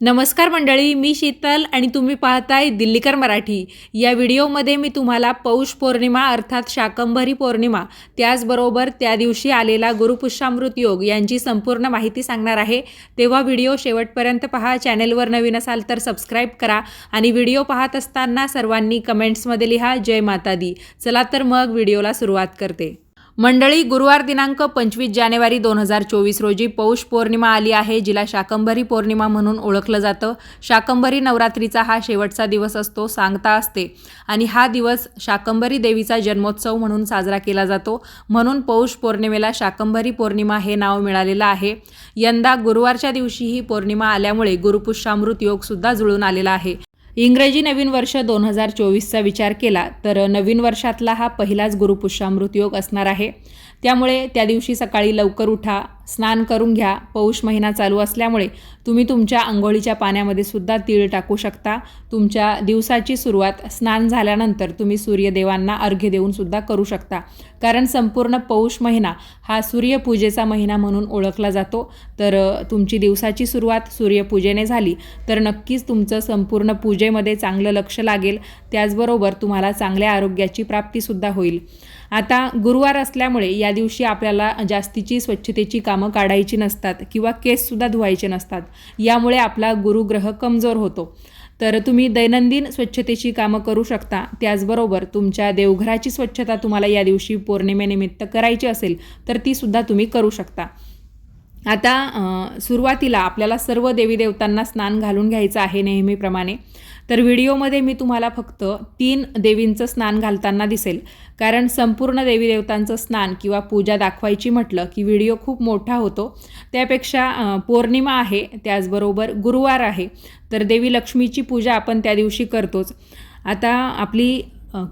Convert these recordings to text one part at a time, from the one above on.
नमस्कार मंडळी मी शीतल आणि तुम्ही पाहताय दिल्लीकर मराठी. या व्हिडिओमध्ये मी तुम्हाला पौष पौर्णिमा अर्थात शाकंभरी पौर्णिमा त्याचबरोबर त्या दिवशी आलेला गुरुपुष्यामृत योग यांची संपूर्ण माहिती सांगणार आहे. तेव्हा व्हिडिओ शेवटपर्यंत पहा चॅनेलवर नवीन असाल तर सबस्क्राईब करा आणि व्हिडिओ पाहत असताना सर्वांनी कमेंट्समध्ये लिहा जय माता दी. चला तर मग व्हिडिओला सुरुवात करते. मंडळी गुरुवार दिनांक पंचवीस जानेवारी दोन हजार चोवीस रोजी पौष पौर्णिमा आली आहे जिला शाकंभरी पौर्णिमा म्हणून ओळखलं जातं. शाकंभरी नवरात्रीचा हा शेवटचा दिवस असतो सांगता असते. आणि हा दिवस शाकंभरी देवीचा जन्मोत्सव म्हणून साजरा केला जातो. म्हणून पौष पौर्णिमेला शाकंभरी पौर्णिमा हे नाव मिळालेलं आहे. यंदा गुरुवारच्या दिवशी ही पौर्णिमा आल्यामुळे गुरुपुष्यामृत योगसुद्धा जुळून आलेला आहे. इंग्रजी नवीन वर्ष दोन हजार चोवीसचा विचार केला तर नवीन वर्षातला हा पहिलाच गुरुपुष्यामृत योग असणार आहे. त्यामुळे त्या दिवशी सकाळी लवकर उठा स्नान करून घ्या पौष महिना चालू असल्यामुळे तुम्ही तुमच्या आंघोळीच्या पाण्यामध्ये सुद्धा तीळ टाकू शकता. तुमच्या दिवसाची सुरुवात स्नान झाल्यानंतर तुम्ही सूर्यदेवांना अर्घ्य देऊन सुद्धा करू शकता. कारण संपूर्ण पौष महिना हा सूर्यपूजेचा महिना म्हणून ओळखला जातो. तर तुमची दिवसाची सुरुवात सूर्यपूजेने झाली तर नक्कीच तुमचं संपूर्ण पूजेमध्ये चांगलं लक्ष लागेल. त्याचबरोबर तुम्हाला चांगल्या आरोग्याची प्राप्तीसुद्धा होईल. आता गुरुवार असल्यामुळे या दिवशी आपल्याला जास्तीची स्वच्छतेची कामं काढायची नसतात किंवा केससुद्धा धुवायचे नसतात. यामुळे आपला गुरुग्रह कमजोर होतो. तर तुम्ही दैनंदिन स्वच्छतेची कामं करू शकता. त्याचबरोबर तुमच्या देवघराची स्वच्छता तुम्हाला या दिवशी पौर्णिमेनिमित्त करायची असेल तर ती सुद्धा तुम्ही करू शकता. आता सुरुवातीला आपल्याला सर्व देवी देवतांना स्नान घालून घ्यायचं आहे नेहमीप्रमाणे. तर व्हिडिओमध्ये मी तुम्हाला फक्त तीन देवींचं स्नान घालताना दिसेल. कारण संपूर्ण देवी देवतांचं स्नान किंवा पूजा दाखवायची म्हटलं की व्हिडिओ खूप मोठा होतो. त्यापेक्षा पौर्णिमा आहे त्याचबरोबर गुरुवार आहे. तर देवी लक्ष्मीची पूजा आपण त्या दिवशी करतोच. आता आपली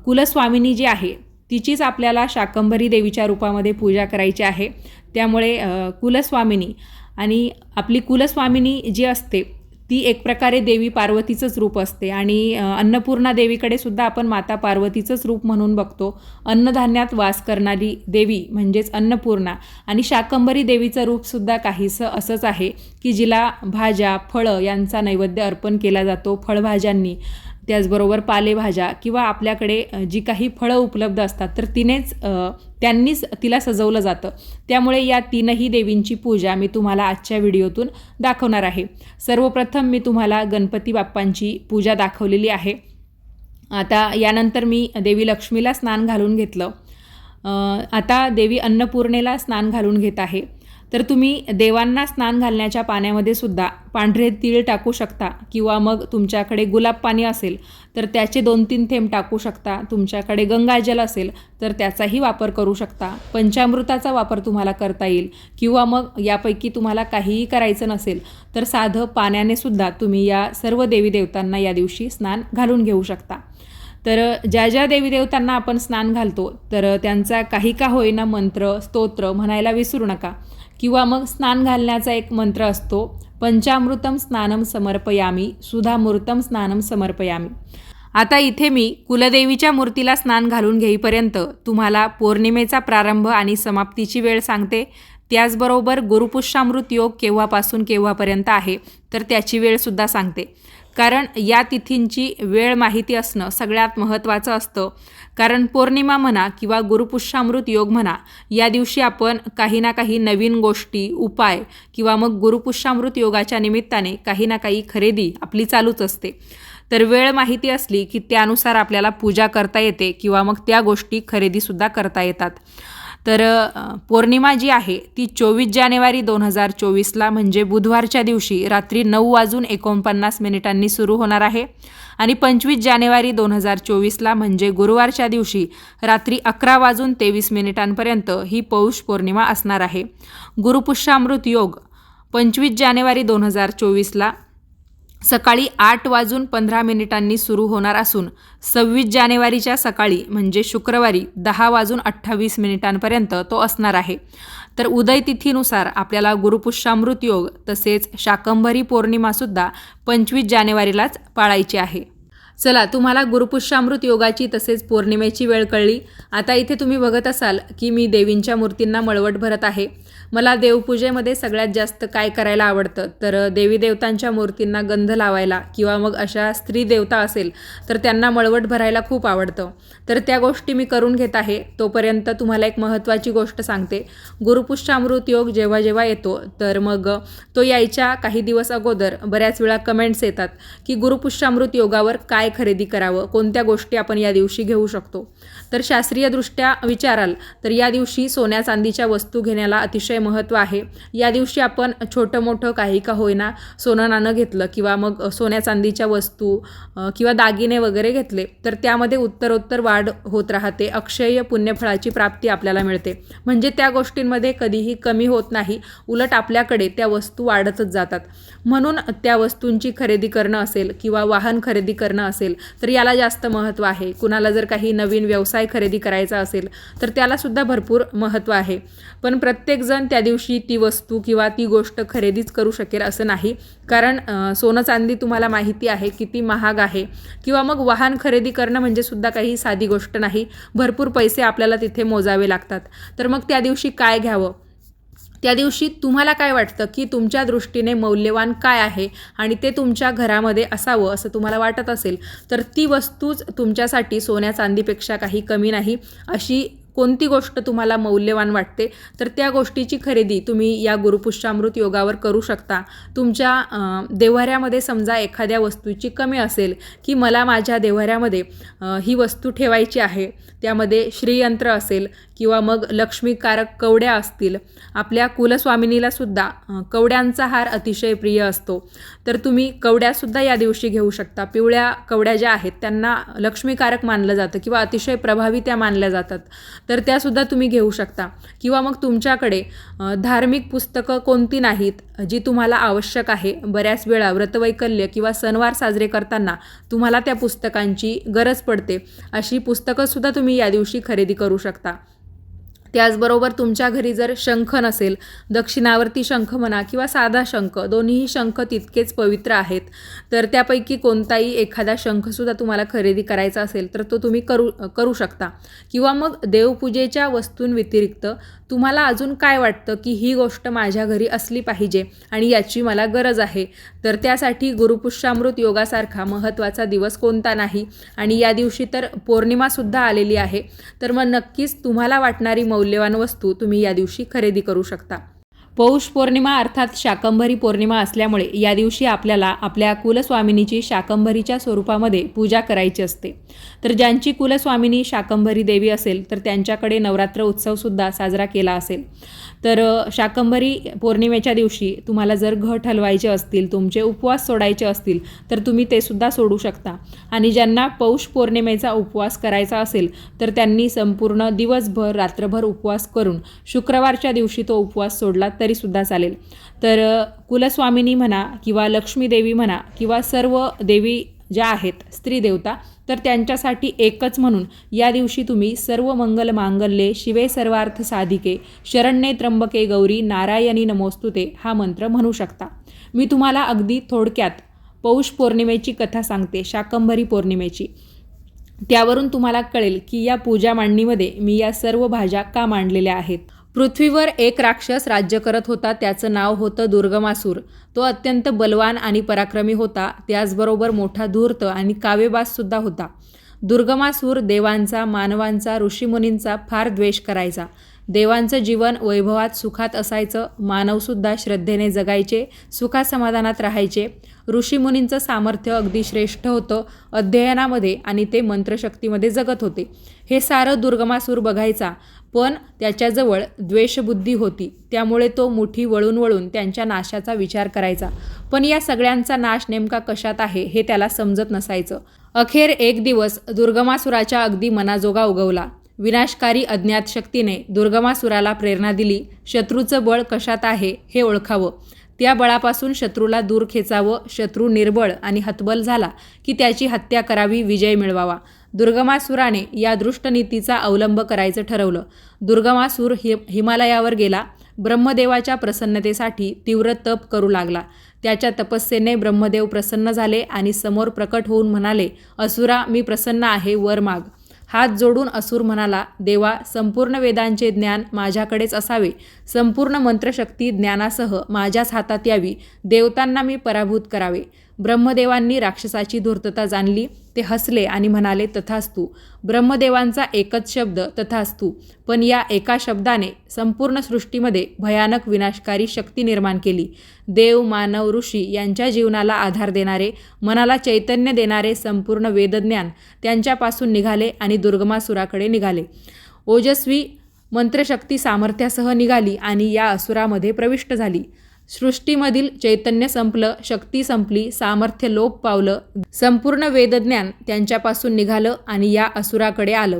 कुलस्वामिनी जी आहे तिचीच आपल्याला शाकंभरी देवीच्या रूपामध्ये पूजा करायची आहे. त्यामुळे कुलस्वामिनी आणि आपली कुलस्वामिनी जी असते ती एक प्रकारे देवी पार्वतीचंच रूप असते. आणि अन्नपूर्णा देवीकडे सुद्धा आपण माता पार्वतीचंच रूप म्हणून बघतो. अन्नधान्यात वास करणारी देवी म्हणजेच अन्नपूर्णा. आणि शाकंभरी देवीचं रूपसुद्धा काहीसं असंच आहे की जिला भाज्या फळं यांचा नैवेद्य अर्पण केला जातो फळभाज्यांनी. त्याचबरोबर पालेभाज्या किंवा आपल्याकडे जी काही फळं उपलब्ध असतात तर तिनेच त्यांनीच तिला सजवलं जातं. त्यामुळे या तीनही देवींची पूजा मी तुम्हाला आजच्या व्हिडिओतून दाखवणार आहे. सर्वप्रथम मी तुम्हाला गणपती बाप्पांची पूजा दाखवलेली आहे. आता यानंतर मी देवी लक्ष्मीला स्नान घालून घेतलं. आता देवी अन्नपूर्णेला स्नान घालून घेत आहे. तर तुम्ही देवांना स्नान घालण्याच्या पाण्यामध्ये सुद्धा पांढरे तीळ टाकू शकता किंवा मग तुमच्याकडे गुलाब पाणी असेल तर त्याचे दोन तीन थेंब टाकू शकता. तुमच्याकडे गंगाजल असेल तर त्याचाही वापर करू शकता. पंचामृताचा वापर तुम्हाला करता येईल किंवा मग यापैकी तुम्हाला काहीही करायचं नसेल तर साधं पाण्याने सुद्धा तुम्ही या सर्व देवी देवतांना या दिवशी स्नान घालून घेऊ शकता. तर ज्या ज्या देवीदेवतांना आपण स्नान घालतो तर त्यांचा काही का होईना मंत्र स्तोत्र म्हणायला विसरू नका. किंवा मग स्नान घालण्याचा एक मंत्र असतो पंचामृतम स्नानम समर्पयामी सुधामृतम स्नानम समर्पयामी. आता इथे मी कुलदेवीच्या मूर्तीला स्नान घालून घेईपर्यंत तुम्हाला पौर्णिमेचा प्रारंभ आणि समाप्तीची वेळ सांगते. त्याचबरोबर गुरुपुष्यामृत योग केव्हापासून केव्हापर्यंत आहे तर त्याची वेळसुद्धा सांगते. कारण या तिथींची वेळ माहिती असणं सगळ्यात महत्त्वाचं असतं. कारण पौर्णिमा म्हणा किंवा गुरुपुष्यामृत योग म्हणा या दिवशी आपण काही ना काही नवीन गोष्टी उपाय किंवा मग गुरुपुष्यामृत योगाच्या निमित्ताने काही ना काही खरेदी आपली चालूच असते. तर वेळ माहिती असली की त्यानुसार आपल्याला पूजा करता येते किंवा मग त्या गोष्टी खरेदीसुद्धा करता येतात. तर पौर्णिमा जी आहे ती चोवीस जानेवारी दोन हजार चोवीसला म्हणजे बुधवारच्या दिवशी रात्री नऊ वाजून एकोणपन्नास मिनिटांनी सुरू होणार आहे. आणि पंचवीस जानेवारी दोन हजार चोवीसला म्हणजे गुरुवारच्या दिवशी रात्री अकरा वाजून तेवीस मिनिटांपर्यंत ही पौष पौर्णिमा असणार आहे. गुरुपुष्यामृत योग पंचवीस जानेवारी दोन हजार चोवीसला सकाळी आठ वाजून पंधरा मिनिटांनी सुरू होणार असून सव्वीस जानेवारीच्या सकाळी म्हणजे शुक्रवारी दहा वाजून अठ्ठावीस मिनिटांपर्यंत तो असणार आहे. तर उदय तिथीनुसार आपल्याला गुरुपुष्यामृत योग तसेच शाकंभरी पौर्णिमासुद्धा पंचवीस जानेवारीलाच पाळायची आहे. चला तुम्हाला गुरुपुष्यामृत योगाची तसेच पौर्णिमेची वेळ कळली. आता इथे तुम्ही बघत असाल की मी देवींच्या मूर्तींना मळवट भरत आहे. मला देवपूजेमध्ये सगळ्यात जास्त काय करायला आवडतं? तर देवी देवतांच्या मूर्तींना गंध लावायला किंवा मग अशा स्त्री देवता असेल तर त्यांना मळवट भरायला खूप आवडतं. तर त्या गोष्टी मी करून घेत आहे. तोपर्यंत तुम्हाला एक महत्त्वाची गोष्ट सांगते. गुरुपुष्यामृत योग जेव्हा जेव्हा येतो तर मग तो यायच्या काही दिवस अगोदर बऱ्याच वेळा कमेंट्स येतात की गुरुपुष्यामृत योगावर काय काय खरेदी करावं? कोणत्या गोष्टी आपण या दिवशी घेऊ शकतो? तर शास्त्रीयदृष्ट्या विचाराल तर या दिवशी सोन्या चांदीच्या वस्तू घेण्याला अतिशय महत्त्व आहे. या दिवशी आपण छोटं मोठं काही का होईना सोनं नाणं घेतलं किंवा मग सोन्या चांदीच्या वस्तू किंवा दागिने वगैरे घेतले तर त्यामध्ये उत्तरोत्तर वाढ होत राहते. अक्षय पुण्यफळाची प्राप्ती आपल्याला मिळते. म्हणजे त्या गोष्टींमध्ये कधीही कमी होत नाही. उलट आपल्याकडे त्या वस्तू वाढतच जातात. म्हणून त्या वस्तूंची खरेदी करणं असेल किंवा वाहन खरेदी करणं असेल तर याला जास्त महत्त्व आहे. कुणाला जर काही नवीन व्यवसाय खरेदी करायचा असेल तर त्यालासुद्धा भरपूर महत्त्व आहे. पण प्रत्येकजण त्या दिवशी ती वस्तू किंवा ती गोष्ट खरेदीच करू शकेल असं नाही. कारण सोनं चांदी तुम्हाला माहिती आहे किती महाग आहे. किंवा मग वाहन खरेदी करणं म्हणजे सुद्धा काही साधी गोष्ट नाही. भरपूर पैसे आपल्याला तिथे मोजावे लागतात. तर मग त्या दिवशी काय घ्यावं? त्या दिवशी तुम्हाला काय वाटतं की तुमच्या दृष्टीने मौल्यवान काय आहे आणि ते तुमच्या घरामध्ये असावं असं तुम्हाला वाटत असेल तर ती वस्तूच तुमच्यासाठी सोन्या चांदीपेक्षा काही कमी नाही. अशी कोणती गोष्ट तुम्हाला मौल्यवान वाटते? तर त्या गोष्टीची खरेदी तुम्ही या गुरुपुष्यामृत योगावर करू शकता. तुमच्या देव्हाऱ्यामध्ये समजा एखाद्या वस्तूची कमी असेल की मला माझ्या देव्हाऱ्यामध्ये ही वस्तू ठेवायची आहे त्यामध्ये श्रीयंत्र असेल किंवा मग लक्ष्मीकारक कवड्या असतील आपल्या कुलस्वामिनीला सुद्धा कवड्यांचा हार अतिशय प्रिय असतो. तर तुम्ही कवड्यासुद्धा या दिवशी घेऊ शकता. पिवळ्या कवड्या ज्या आहेत त्यांना लक्ष्मीकारक मानलं जातं किंवा अतिशय प्रभावी त्या मानल्या जातात. तर त्यासुद्धा तुम्ही घेऊ शकता. किंवा मग तुमच्याकडे धार्मिक पुस्तकं कोणती नाहीत जी तुम्हाला आवश्यक आहे. बऱ्याच वेळा व्रतवैकल्य किंवा सणवार साजरे करताना तुम्हाला त्या पुस्तकांची गरज पडते. अशी पुस्तकंसुद्धा तुम्ही या दिवशी खरेदी करू शकता. त्याचबरोबर तुमच्या घरी जर शंख नसेल दक्षिणावर्ती शंख म्हणा किंवा साधा शंख दोन्हीही शंख तितकेच पवित्र आहेत. तर त्यापैकी कोणताही एखादा शंखसुद्धा तुम्हाला खरेदी करायचा असेल तर तो तुम्ही करू करू शकता. किंवा मग देवपूजेच्या वस्तूंव्यतिरिक्त तुम्हाला अजून काय वाटतं की ही गोष्ट माझ्या घरी असली पाहिजे आणि याची मला गरज आहे? तर त्यासाठी गुरुपुष्यामृत योगासारखा महत्त्वाचा दिवस कोणता नाही? आणि या दिवशी तर पौर्णिमासुद्धा आलेली आहे. तर मग नक्कीच तुम्हाला वाटणारी मौल्यवान वस्तू तुम्ही या दिवशी खरेदी करू शकता. पौष पौर्णिमा अर्थात शाकंभरी पौर्णिमा असल्यामुळे या दिवशी आपल्याला आपल्या कुलस्वामिनीची शाकंभरीच्या स्वरूपामध्ये पूजा करायची असते. तर ज्यांची कुलस्वामिनी शाकंभरी देवी असेल तर त्यांच्याकडे नवरात्र उत्सवसुद्धा साजरा केला असेल. तर शाकंभरी पौर्णिमेच्या दिवशी तुम्हाला जर घट हलवायचे असतील तुमचे उपवास सोडायचे असतील तर तुम्ही ते सुद्धा सोडू शकता. आणि ज्यांना पौष पौर्णिमेचा उपवास करायचा असेल तर त्यांनी संपूर्ण दिवसभर रात्रभर उपवास करून शुक्रवारच्या दिवशी तो उपवास सोडला तरीसुद्धा चालेल. तर कुलस्वामिनी म्हणा किंवा लक्ष्मी देवी म्हणा किंवा सर्व देवी ज्या आहेत स्त्री देवता तर त्यांच्यासाठी एकच म्हणून या दिवशी तुम्ही सर्व मंगल मांगल्ये शिवे सर्वार्थ साधिके शरण्ये त्र्यंबके गौरी नारायणी नमोस्तुते हा मंत्र म्हणू शकता. मी तुम्हाला अगदी थोडक्यात पौष पौर्णिमेची कथा सांगते शाकंभरी पौर्णिमेची. त्यावरून तुम्हाला कळेल की या पूजा मांडणीमध्ये मी या सर्व भाज्या का मांडलेल्या आहेत? पृथ्वीवर एक राक्षस राज्य करत होता त्याचं नाव होतं दुर्गमासूर. तो अत्यंत बलवान आणि पराक्रमी होता त्याचबरोबर मोठा धूर्त आणि काव्यबाजसुद्धा होता. दुर्गमासूर देवांचा मानवांचा ऋषीमुनींचा फार द्वेष करायचा. देवांचं जीवन वैभवात सुखात असायचं मानवसुद्धा श्रद्धेने जगायचे सुखासमाधानात राहायचे. ऋषीमुनींचं सामर्थ्य अगदी श्रेष्ठ होतं अध्ययनामध्ये आणि ते मंत्रशक्तीमध्ये जगत होते. हे सारं दुर्गमासूर बघायचा. पण त्याच्याजवळ द्वेषबुद्धी होती. त्यामुळे तो मुठी वळून वळून त्यांच्या नाशाचा विचार करायचा. पण या सगळ्यांचा नाश नेमका कशात आहे हे त्याला समजत नसायचं. अखेर एक दिवस दुर्गमासुराच्या अगदी मनाजोगा उगवला. विनाशकारी अज्ञात शक्तीने दुर्गमासुराला प्रेरणा दिली शत्रूचं बळ कशात आहे हे ओळखावं. त्या बळापासून शत्रूला दूर खेचावं शत्रू निर्बळ आणि हतबल झाला की त्याची हत्या करावी विजय मिळवावा. दुर्गमासुराने या दृष्टनीतीचा अवलंब करायचं ठरवलं. दुर्गमासूर हि हिमालयावर गेला. ब्रह्मदेवाच्या प्रसन्नतेसाठी तीव्र तप करू लागला. त्याच्या तपस्येने ब्रह्मदेव प्रसन्न झाले आणि समोर प्रकट होऊन म्हणाले असुरा मी प्रसन्न आहे वर माग. हात जोडून असुर म्हणाला देवा संपूर्ण वेदांचे ज्ञान माझ्याकडेच असावे. संपूर्ण मंत्रशक्ती ज्ञानासह माझ्याच हातात यावी. देवतांना मी पराभूत करावे. ब्रह्मदेवांनी राक्षसाची धूर्तता जाणली ते हसले आणि म्हणाले तथास्तू ब्रह्मदेवांचा एकच शब्द तथास्तू. पण या एका शब्दाने संपूर्ण सृष्टीमध्ये भयानक विनाशकारी शक्ती निर्माण केली. देव मानव ऋषी यांच्या जीवनाला आधार देणारे मनाला चैतन्य देणारे संपूर्ण वेदज्ञान त्यांच्यापासून निघाले आणि दुर्गमासुराकडे निघाले. ओजस्वी मंत्रशक्ती सामर्थ्यासह निघाली आणि या असुरामध्ये प्रविष्ट झाली. सृष्टीमधील चैतन्य संपलं शक्ती संपली सामर्थ्य लोप पावलं संपूर्ण वेदज्ञान त्यांच्यापासून निघालं आणि या असुराकडे आलं.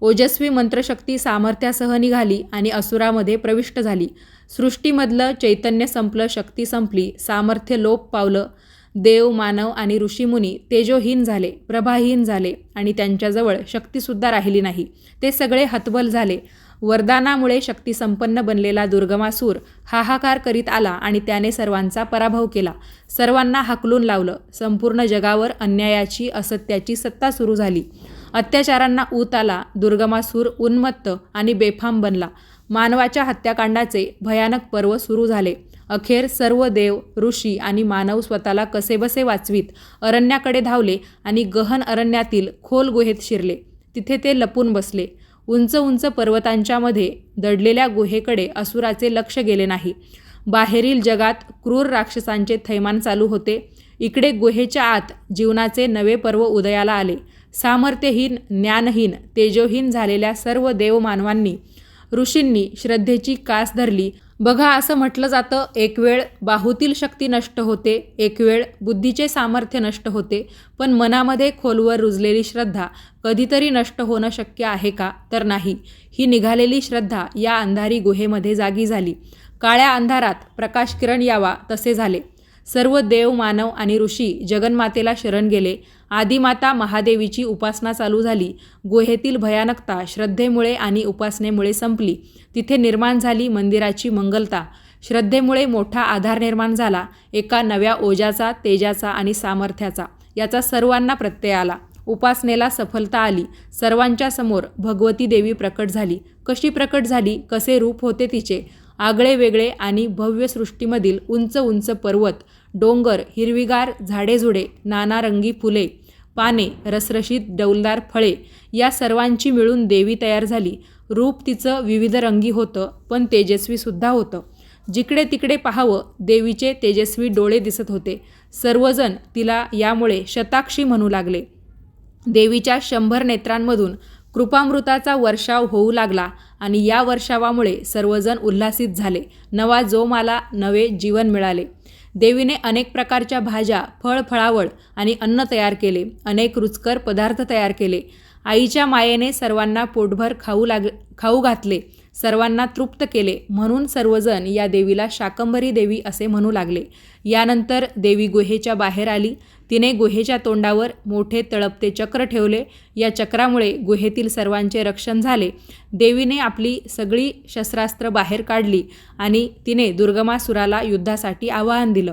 ओजस्वी मंत्रशक्ती सामर्थ्यासह निघाली आणि असुरामध्ये प्रविष्ट झाली. सृष्टीमधलं चैतन्य संपलं शक्ती संपली सामर्थ्य लोप पावलं. देव मानव आणि ऋषीमुनी तेजोहीन झाले प्रभाहीन झाले आणि त्यांच्याजवळ शक्तीसुद्धा राहिली नाही. ते सगळे हतबल झाले. वरदानामुळे शक्तिसंपन्न बनलेला दुर्गमासूर हाहाकार करीत आला आणि त्याने सर्वांचा पराभव केला. सर्वांना हाकलून लावलं. संपूर्ण जगावर अन्यायाची असत्याची सत्ता सुरू झाली. अत्याचारांना ऊत आला. दुर्गमासूर उन्मत्त आणि बेफाम बनला. मानवाच्या हत्याकांडाचे भयानक पर्व सुरू झाले. अखेर सर्व देव ऋषी आणि मानव स्वतःला कसेबसे वाचवीत अरण्याकडे धावले आणि गहन अरण्यातील खोल गुहेत शिरले. तिथे ते लपून बसले. उंच उंच पर्वतांच्या मध्ये दडलेल्या गुहेकडे असुराचे लक्ष गेले नाही. बाहेरील जगात क्रूर राक्षसांचे थैमान चालू होते. इकडे गुहेच्या आत जीवनाचे नवे पर्व उदयाला आले. सामर्थ्यहीन ज्ञानहीन तेजोहीन झालेल्या सर्व देवमानवांनी ऋषींनी श्रद्धेची कास धरली. बघा असं म्हटलं जातं एक वेळ बाहूतील शक्ती नष्ट होते एक वेळ बुद्धीचे सामर्थ्य नष्ट होते पण मनामध्ये खोलवर रुजलेली श्रद्धा कधीतरी नष्ट होणं शक्य आहे का? तर नाही. ही निघालेली श्रद्धा या अंधारी गुहेमध्ये जागी झाली. काळ्या अंधारात प्रकाश किरण यावा तसे झाले. सर्व देव मानव आणि ऋषी जगन्मातेला शरण गेले. आदिमाता महादेवीची उपासना चालू झाली. गुहेतील भयानकता श्रद्धेमुळे आणि उपासनेमुळे संपली. तिथे निर्माण झाली मंदिराची मंगलता. श्रद्धेमुळे मोठा आधार निर्माण झाला. एका नव्या ओजाचा तेजाचा आणि सामर्थ्याचा. याचा सर्वांना प्रत्यय आला. उपासनेला सफलता आली. सर्वांच्या समोर भगवती देवी प्रकट झाली. कशी प्रकट झाली? कसे रूप होते तिचे? आगळे वेगळे आणि भव्य सृष्टीमधील उंच उंच पर्वत डोंगर हिरवीगार झाडेझुडे नानारंगी फुले पाने रसरशीत डौलदार फळे या सर्वांची मिळून देवी तयार झाली. रूप तिचं विविध रंगी होतं पण तेजस्वीसुद्धा होतं. जिकडे तिकडे पाहावं देवीचे तेजस्वी डोळे दिसत होते. सर्वजण तिला यामुळे शताक्षी म्हणू लागले. देवीच्या शंभर नेत्रांमधून कृपामृताचा वर्षाव होऊ लागला आणि या वर्षावामुळे सर्वजण उल्हासित झाले. नवा जोमाला नवे जीवन मिळाले. देवीने अनेक प्रकारच्या भाज्या फळ फळावळ आणि अन्न तयार केले. अनेक रुचकर पदार्थ तयार केले. आईच्या मायेने सर्वांना पोटभर खाऊ लाग खाऊ घातले. सर्वांना तृप्त केले म्हणून सर्वजण या देवीला शाकंभरी देवी असे म्हणू लागले. यानंतर देवी गुहेच्या बाहेर आली. तिने गुहेच्या तोंडावर मोठे तळपते चक्र ठेवले. या चक्रामुळे गुहेतील सर्वांचे रक्षण झाले. देवीने आपली सगळी शस्त्रास्त्र बाहेर काढली आणि तिने दुर्गमासुराला युद्धासाठी आवाहन दिलं.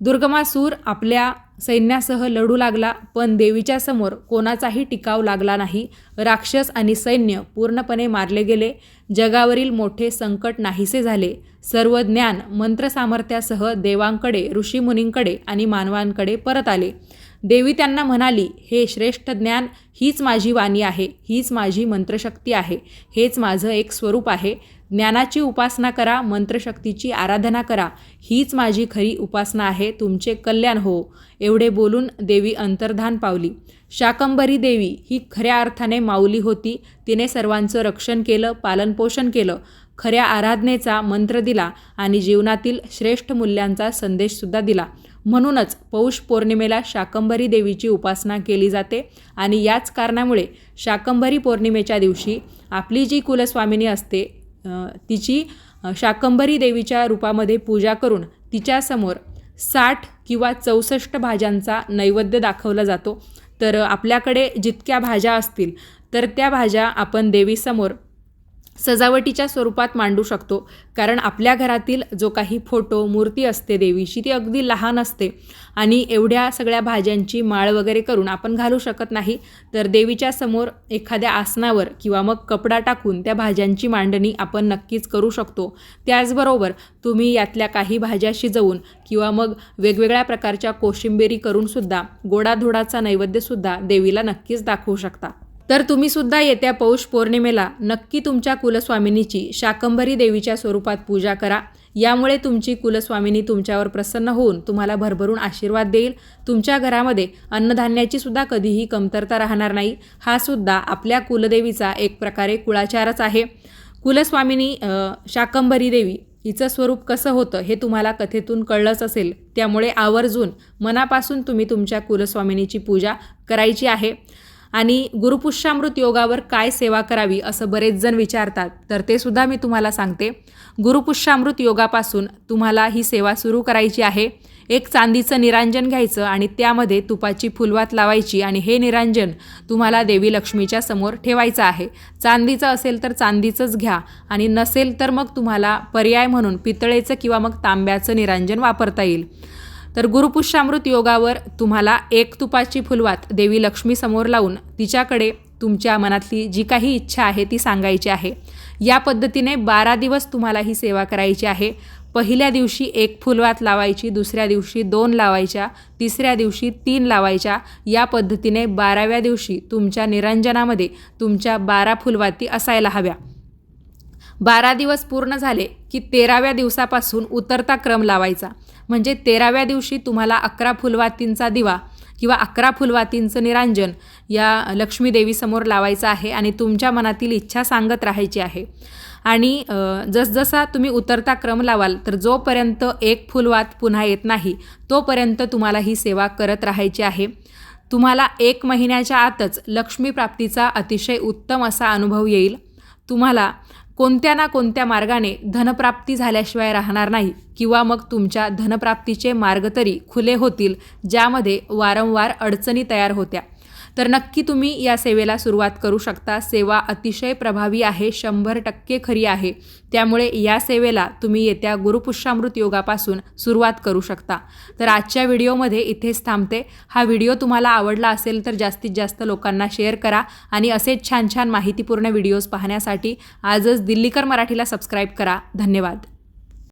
दुर्गमासूर आपल्या सैन्यासह लढू लागला पण देवीच्या समोर कोणाचाही टिकाव लागला नाही. राक्षस आणि सैन्य पूर्णपणे मारले गेले. जगावरील मोठे संकट नाहीसे झाले. सर्व ज्ञान मंत्रसामर्थ्यासह देवांकडे ऋषीमुनींकडे आणि मानवांकडे परत आले. देवी त्यांना म्हणाली हे श्रेष्ठ ज्ञान हीच माझी वाणी आहे हीच माझी मंत्रशक्ती आहे हेच माझं एक स्वरूप आहे. ज्ञानाची उपासना करा मंत्रशक्तीची आराधना करा. हीच माझी खरी उपासना आहे तुमचे कल्याण हो. एवढे बोलून देवी अंतर्धान पावली. शाकंभरी देवी ही खऱ्या अर्थाने माऊली होती. तिने सर्वांचं रक्षण केलं पालनपोषण केलं. खऱ्या आराधनेचा मंत्र दिला आणि जीवनातील श्रेष्ठ मूल्यांचा संदेशसुद्धा दिला. म्हणूनच पौष पौर्णिमेला शाकंभरी देवीची उपासना केली जाते आणि याच कारणामुळे शाकंभरी पौर्णिमेच्या दिवशी आपली जी कुलस्वामिनी असते तिची शाकंभरी देवीच्या रूपामध्ये पूजा करून तिच्यासमोर साठ किंवा चौसष्ट भाज्यांचा नैवेद्य दाखवला जातो. तर आपल्याकडे जितक्या भाज्या असतील तर त्या भाज्या आपण देवीसमोर सजावटीच्या स्वरूपात मांडू शकतो. कारण आपल्या घरातील जो काही फोटो मूर्ती असते देवीची ती अगदी लहान असते. आणि एवढ्या सगळ्या भाज्यांची माळ वगैरे करून आपण घालू शकत नाही. तर देवीच्या समोर एखाद्या आसनावर किंवा मग कपडा टाकून त्या भाज्यांची मांडणी आपण नक्कीच करू शकतो. त्याचबरोबर तुम्ही यातल्या काही भाज्या शिजवून किंवा मग वेगवेगळ्या प्रकारच्या कोशिंबेरी करूनसुद्धा गोडाधोडाचा नैवेद्यसुद्धा देवीला नक्कीच दाखवू शकता. तर तुम्ही सुद्धा येत्या पौष पौर्णिमेला नक्की तुमच्या कुलस्वामिनीची शाकंभरी देवीच्या स्वरूपात पूजा करा. यामुळे तुमची कुलस्वामिनी तुमच्यावर प्रसन्न होऊन तुम्हाला भरभरून आशीर्वाद देईल. तुमच्या घरामध्ये अन्नधान्याची सुद्धा कधीही कमतरता राहणार नाही. हा सुद्धा आपल्या कुलदेवीचा एक प्रकारे कुळाचारच आहे. कुलस्वामिनी शाकंभरी देवी हिचं स्वरूप कसं होतं हे तुम्हाला कथेतून कळलंच असेल. त्यामुळे आवर्जून मनापासून तुम्ही तुमच्या कुलस्वामिनीची पूजा करायची आहे. आणि गुरुपुष्यामृत योगावर काय सेवा करावी असं बरेच जण विचारतात. तर ते सुद्धा मी तुम्हाला सांगते. गुरुपुष्यामृत योगापासून तुम्हाला ही सेवा सुरू करायची आहे. एक चांदीचं निरांजन घ्यायचं आणि त्यामध्ये तुपाची फुलवात लावायची आणि हे निरांजन तुम्हाला देवी लक्ष्मीच्या समोर ठेवायचं आहे. चांदीचं असेल तर चांदीचंच घ्या आणि नसेल तर मग तुम्हाला पर्याय म्हणून पितळेचं किंवा मग तांब्याचं निरांजन वापरता येईल. तर गुरुपुष्यामृत योगावर तुम्हाला एक तुपाची फुलवात देवी लक्ष्मी समोर लावून तिच्याकडे तुमच्या मनातली जी काही इच्छा आहे ती सांगायची आहे. या पद्धतीने बारा दिवस तुम्हाला ही सेवा करायची आहे. पहिल्या दिवशी एक फुलवात लावायची दुसऱ्या दिवशी दोन लावायच्या तिसऱ्या दिवशी तीन लावायच्या. या पद्धतीने बाराव्या दिवशी तुमच्या निरंजनामध्ये तुमच्या बारा फुलवाती असायला हव्या. बारा दिवस पूर्ण झाले की तेराव्या दिवसापासून उतरता क्रम लावायचा. म्हणजे तेराव्या दिवशी तुम्हाला अकरा फुलवातींचा दिवा किंवा अकरा फुलवातींचं निरांजन या लक्ष्मी देवीसमोर लावायचं आहे आणि तुमच्या मनातील इच्छा सांगत राहायची आहे. आणि जसजसा तुम्ही उतरता क्रम लावाल तर जोपर्यंत एक फुलवात पुन्हा येत नाही तोपर्यंत तुम्हाला ही सेवा करत राहायची आहे. तुम्हाला एक महिन्याच्या आतच लक्ष्मी प्राप्तीचा अतिशय उत्तम असा अनुभव येईल. तुम्हाला कोणत्या ना कोणत्या मार्गाने धनप्राप्ती झाल्याशिवाय राहणार नाही किंवा मग तुमच्या धनप्राप्तीचे मार्ग तरी खुले होतील ज्यामध्ये वारंवार अडचणी तयार होत्या. तर नक्की तुम्ही या सेवेला सुरुवात करू शकता. सेवा अतिशय प्रभावी आहे शंभर टक्के खरी आहे. त्यामुळे या सेवेला तुम्ही येत्या गुरुपुष्यामृत योगापासून सुरुवात करू शकता. तर आजच्या व्हिडिओमध्ये इथेच थांबते. हा व्हिडिओ तुम्हाला आवडला असेल तर जास्तीत जास्त लोकांना शेअर करा आणि असेच छान छान माहितीपूर्ण व्हिडिओज पाहण्यासाठी आजच दिल्लीकर मराठीला सबस्क्राईब करा. धन्यवाद.